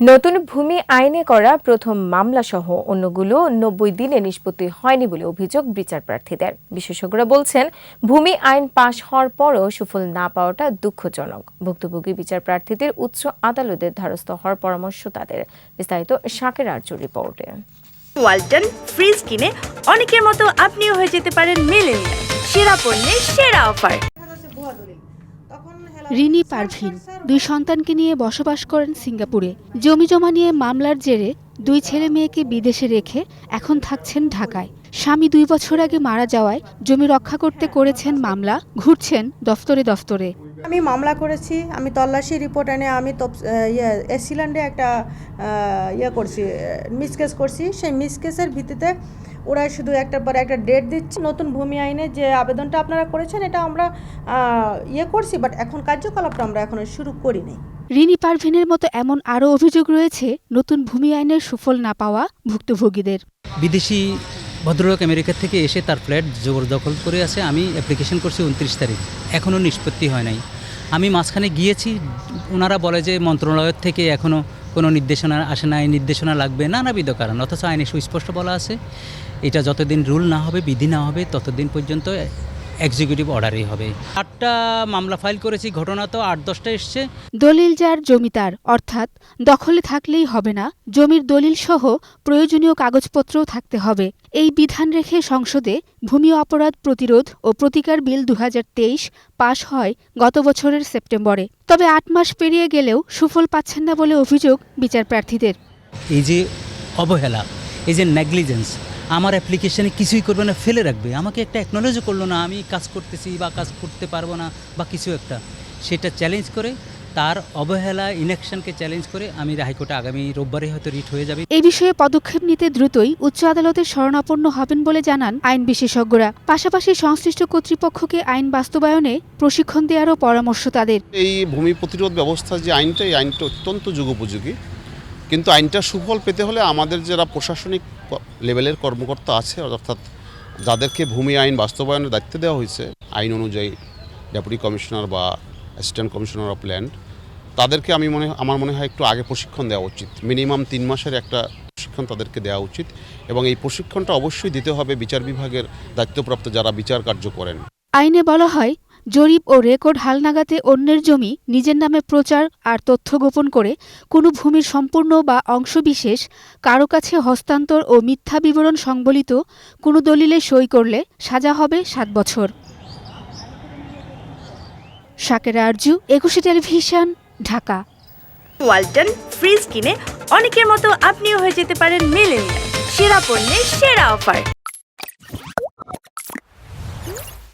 নতুন ভূমি আইনে করা প্রথম মামলাসহ অন্যগুলো নব্বই দিনে নিষ্পত্তি হয়নি বলে অভিযোগ বিচার প্রার্থীদের। বিশেষজ্ঞরা বলছেন, ভূমি আইন পাশ হওয়ার পরও সুফল না পাওয়াটা দুঃখজনক। ভুক্তভোগী বিচার প্রার্থীদের উচ্চ আদালতের ধারস্থ হওয়ার পরামর্শ তাদের। বিস্তারিত শাকের আর্য রিপোর্টে। ওয়ালটন ফ্রিজ কিনে অনেকের মতো আপনিও হয়ে যেতে পারেন মেলেনিয়া সেরা পণ্যের সেরা অফার। রিনি পারভিন দুই সন্তানকে নিয়ে বসবাস করেন সিঙ্গাপুরে। জমি জমা নিয়ে মামলার জেরে দুই ছেলে মেয়েকে বিদেশে রেখে এখন থাকছেন ঢাকায়। স্বামী দুই বছর আগে মারা যাওয়ায় জমি রক্ষা করতে করেছেন মামলা ঘুরছেন দফতরে দফতরে। আমি মামলা করেছি আমি তল্লাশি রিপোর্ট এনে আমি ইয়ে এসিল্যান্ডে একটা ইয়ে করছি মিস কেস করছি। সেই মিস কেসের ভিত্তিতে ওরা শুধু একটার পর একটা ডেট দিচ্ছে। নতুন ভূমি আইনে যে আবেদনটা আপনারা করেছেন এটা আমরা ইয়ে করছি বাট এখন কার্যকলাপটা আমরা এখনও শুরু করিনি রিনি পারভিনের মতো এমন আরও অভিযোগ রয়েছে নতুন ভূমি আইনের সুফল না পাওয়া ভুক্তভোগীদের। বিদেশি ভদ্রলোক আমেরিকা থেকে এসে তার ফ্ল্যাট জবরদখল করে আছে। আমি অ্যাপ্লিকেশন করছি উনত্রিশ তারিখ। এখনও নিষ্পত্তি হয় নাই। আমি মাঝখানে গিয়েছি। ওনারা বলে যে মন্ত্রণালয়ের থেকে এখনও কোনো নির্দেশনা আসে না নির্দেশনা লাগবে, নানাবিধ কারণ। অথচ আইনে সুস্পষ্ট বলা আছে, এটা যতদিন রুল না হবে, বিধি না হবে, ততদিন পর্যন্ত এক্সিকিউটিভ অর্ডারই হবে। আটটা মামলা ফাইল করেছি ঘটনা তো আট দশটা এসছে। দলিল যার জমি তার অর্থাৎ দখলে থাকলেই হবে না জমির দলিল সহ প্রয়োজনীয় কাগজপত্রও থাকতে হবে। এই বিধান রেখে সংসদে ভূমি অপরাধ প্রতিরোধ ও প্রতিকার বিল দু হাজার তেইশ পাশ হয় গত বছরের সেপ্টেম্বরে। তবে আট মাস পেরিয়ে গেলেও সুফল পাচ্ছেন না বলে অভিযোগ বিচার প্রার্থীদের এই যে অবহেলা এই যে নেগলিজেন্স আমার অ্যাপ্লিকেশনে কিছুই করবে না ফেলে রাখবে। আমাকে একটা অ্যাকনোলেজও করল না আমি কাজ করতেছি বা কাজ করতে পারব না বা কিছু একটা। সেটা চ্যালেঞ্জ করে তার অবহেলা ইনেকশনকে চ্যালেঞ্জ করে আমি হাইকোর্টে আগামী রোববারে হয়তো রিট হয়ে যাবে। এই বিষয়ে পদক্ষেপ নিতে দ্রুতই উচ্চ আদালতের শরণাপন্ন হবেন বলে জানান আইন বিশেষজ্ঞরা। পাশাপাশি সংশ্লিষ্ট কর্তৃপক্ষকে আইন বাস্তবায়নে প্রশিক্ষণ দেওয়ারও পরামর্শ তাদের। এই ভূমি প্রতিরোধ ব্যবস্থা যে আইনটা এই আইনটা অত্যন্ত যুগোপযোগী। কিন্তু আইনটা সুফল পেতে হলে আমাদের যারা প্রশাসনিক লেভেলের কর্মকর্তা আছে, অর্থাৎ যাদেরকে ভূমি আইন বাস্তবায়নের দায়িত্ব দেওয়া হয়েছে, আইন অনুযায়ী ডেপুটি কমিশনার বা অ্যাসিস্ট্যান্ট কমিশনার অফ ল্যান্ড, তাদেরকে আমি মনে আমার মনে হয় একটু আগে প্রশিক্ষণ দেওয়া উচিত। মিনিমাম তিন মাসের একটা প্রশিক্ষণ তাদেরকে দেওয়া উচিত এবং এই প্রশিক্ষণটা অবশ্যই দিতে হবে বিচার বিভাগের দায়িত্বপ্রাপ্ত যারা বিচার কার্য করেন। আইনে বলা হয় জরিপ ও রেকর্ড হালনাগাদে অন্যের জমি, নিজের নামে প্রচার আর তথ্য গোপন করে কোনো ভূমির সম্পূর্ণ বা অংশবিশেষ, কারও কাছে হস্তান্তর ও মিথ্যা বিবরণ সংবলিত কোনো দলিলে সই করলে সাজা হবে সাত বছর। শাকের আরজু, একুশে টেলিভিশন, ঢাকা। ওয়ালটন ফ্রিজ কিনে অনেকের মতো আপনিও হয়ে যেতে পারেন মেলেনিয়া সেরা পণ্যের সেরা অফার।